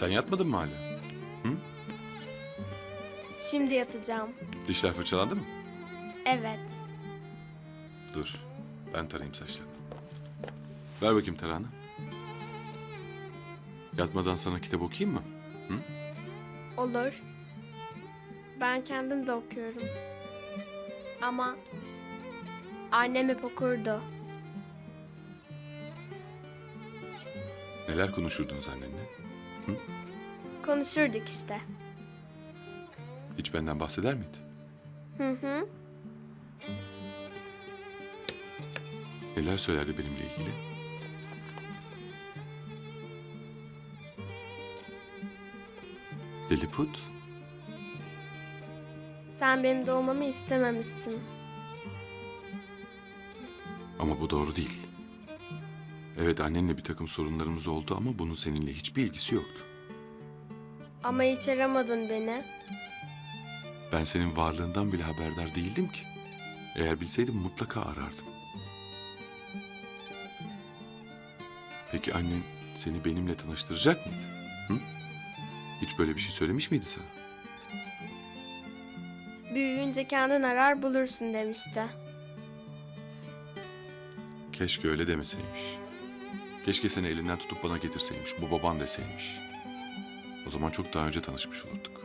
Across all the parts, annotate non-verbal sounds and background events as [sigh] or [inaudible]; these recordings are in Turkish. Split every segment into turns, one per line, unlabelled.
Sen yatmadın mı hala?
Şimdi yatacağım.
Dişler fırçalandı mı?
Evet.
Dur. Ben tarayayım saçlarını. Ver bakayım tarağını. Yatmadan sana kitap okuyayım mı?
Olur. Ben kendim de okuyorum. Ama annem hep okurdu.
Neler konuşurdunuz annenle?
Konuşurduk işte.
Hiç benden bahseder miydi?
Hı hı.
Neler söylerdi benimle ilgili? Lilliput?
Sen benim doğmamı istememişsin.
Ama bu doğru değil. Evet annenle bir takım sorunlarımız oldu ama bunun seninle hiçbir ilgisi yoktu.
Ama hiç aramadın beni.
Ben senin varlığından bile haberdar değildim ki. Eğer bilseydim mutlaka arardım. Peki annen seni benimle tanıştıracak mıydı? Hı? Hiç böyle bir şey söylemiş miydi sana?
Büyüyünce kendin arar bulursun demişti.
Keşke öyle demeseymiş. Keşke seni elinden tutup bana getirseymiş. Bu baban deseymiş. O zaman çok daha önce tanışmış olurduk.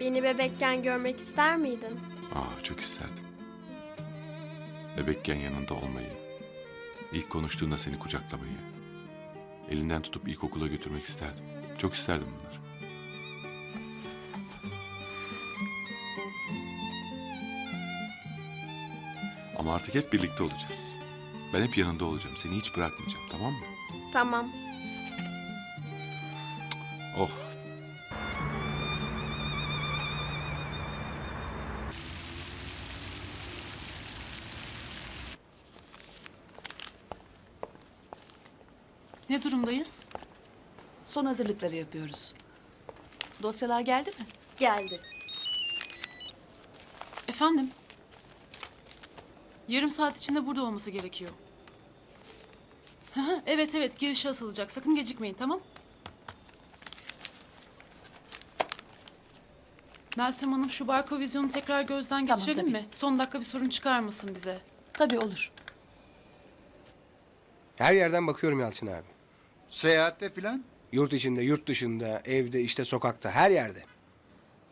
Beni bebekken görmek ister miydin?
Aa çok isterdim. Bebekken yanında olmayı, ilk konuştuğunda seni kucaklamayı, elinden tutup ilkokula götürmek isterdim. Çok isterdim bunları. Ama artık hep birlikte olacağız. Ben hep yanında olacağım. Seni hiç bırakmayacağım, tamam mı?
Tamam.
Oh.
Ne durumdayız?
Son hazırlıkları yapıyoruz. Dosyalar geldi mi?
Geldi.
Efendim? Yarım saat içinde burada olması gerekiyor. Hı hı, evet evet girişe asılacak. Sakın gecikmeyin tamam? Meltem Hanım şu barko vizyonu tekrar gözden
Tamam,
geçirelim
tabii.
mi? Son dakika bir sorun çıkarmasın bize.
Tabii olur.
Her yerden bakıyorum Yalçın abi.
Seyahatte filan?
Yurt içinde, yurt dışında, evde, işte sokakta, her yerde.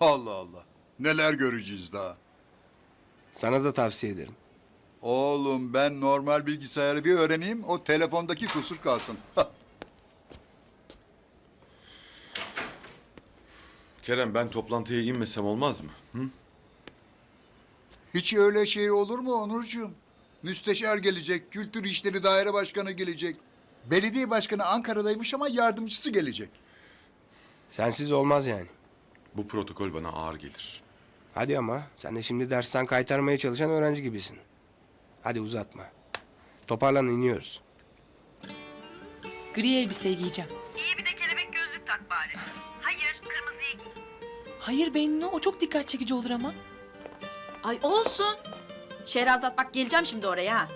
Allah Allah. Neler göreceğiz daha.
Sana da tavsiye ederim.
Oğlum ben normal bilgisayarı bir öğreneyim. O telefondaki kusur kalsın.
Kerem ben toplantıya inmesem olmaz mı? Hı?
Hiç öyle şey olur mu Onurcuğum? Müsteşar gelecek, Kültür İşleri Daire Başkanı gelecek. Belediye Başkanı Ankara'daymış ama yardımcısı gelecek.
Sensiz olmaz yani.
Bu protokol bana ağır gelir.
Hadi ama sen de şimdi dersten kaytarmaya çalışan öğrenci gibisin. Hadi uzatma. Toparlan iniyoruz.
Gri elbise giyeceğim.
İyi bir de kelebek gözlük tak bari. Hayır, kırmızıyı giy.
Hayır Bennu o çok dikkat çekici olur ama.
Ay olsun. Şehrazat bak geleceğim şimdi oraya ha.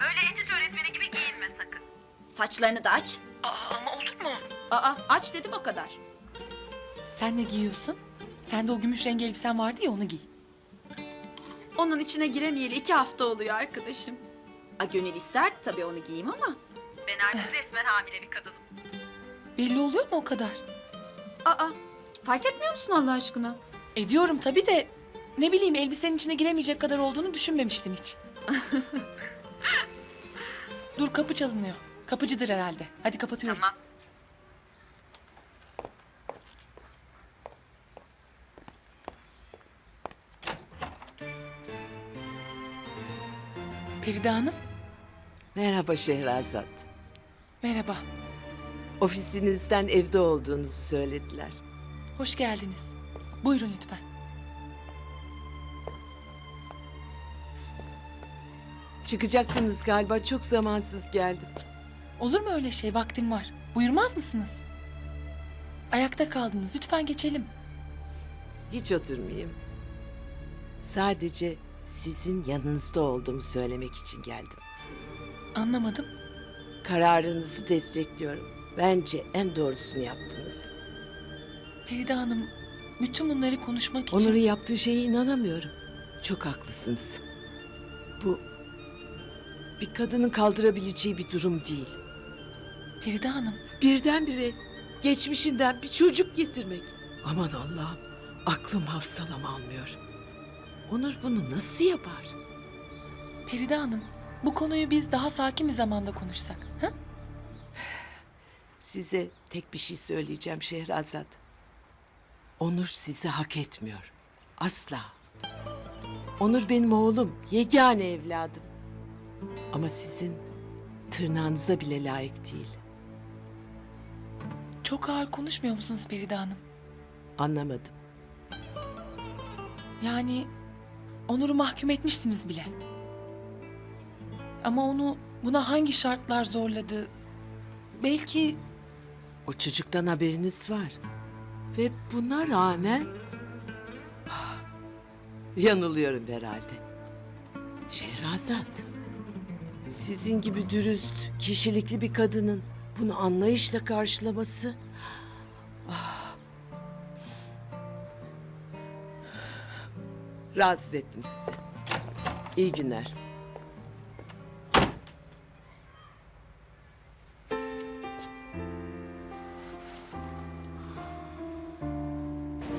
Öyle etüt öğretmeni gibi giyinme sakın. Saçlarını da aç. Aa ama olur mu? Aa aç dedim o kadar.
Sen ne giyiyorsun? Sende o gümüş rengi elbisen vardı ya onu giy.
Onun içine giremeyeli iki hafta oluyor arkadaşım. A gönül isterdi tabii onu giyeyim ama. Ben artık resmen hamile bir kadınım.
Belli oluyor mu o kadar?
Aa fark etmiyor musun Allah aşkına?
Ediyorum tabii de ne bileyim elbisenin içine giremeyecek kadar olduğunu düşünmemiştim hiç. [laughs] Dur kapı çalınıyor. Kapıcıdır herhalde. Hadi kapatıyorum.
Tamam.
Feride Hanım
Merhaba Şehrazat.
merhaba.
Ofisinizden evde olduğunuzu söylediler.
Hoş geldiniz. Buyurun lütfen.
Çıkacaktınız galiba çok zamansız geldim.
Olur mu öyle şey? Vaktim var. Buyurmaz mısınız? Ayakta kaldınız. Lütfen geçelim.
Hiç oturmayayım. Sadece sizin yanınızda olduğumu söylemek için geldim.
Anlamadım.
Kararınızı destekliyorum. Bence en doğrusunu yaptınız.
Feride Hanım, bütün bunları konuşmak için...
Onur'un yaptığı şeye inanamıyorum. Çok haklısınız. Bu bir kadının kaldırabileceği bir durum değil.
Feride Hanım,
Birdenbire geçmişinden bir çocuk getirmek. Aman Allah'ım aklım hafsalam almıyor. Onur bunu nasıl yapar?
Feride Hanım, bu konuyu biz daha sakin bir zamanda konuşsak. Ha?
Size tek bir şey söyleyeceğim Şehrazat. Onur sizi hak etmiyor. Asla. Onur benim oğlum, yegane evladım. Ama sizin tırnağınıza bile layık değil.
Çok ağır konuşmuyor musunuz Feride Hanım?
Anlamadım.
Yani Onur'u mahkum etmişsiniz bile. Ama onu buna hangi şartlar zorladı? Belki
O çocuktan haberiniz var. Ve buna rağmen... Ah, [sighs] Yanılıyorum herhalde. Şehrazat. Sizin gibi dürüst, kişilikli bir kadının bunu anlayışla karşılaması... Rahatsız ettim sizi. İyi günler.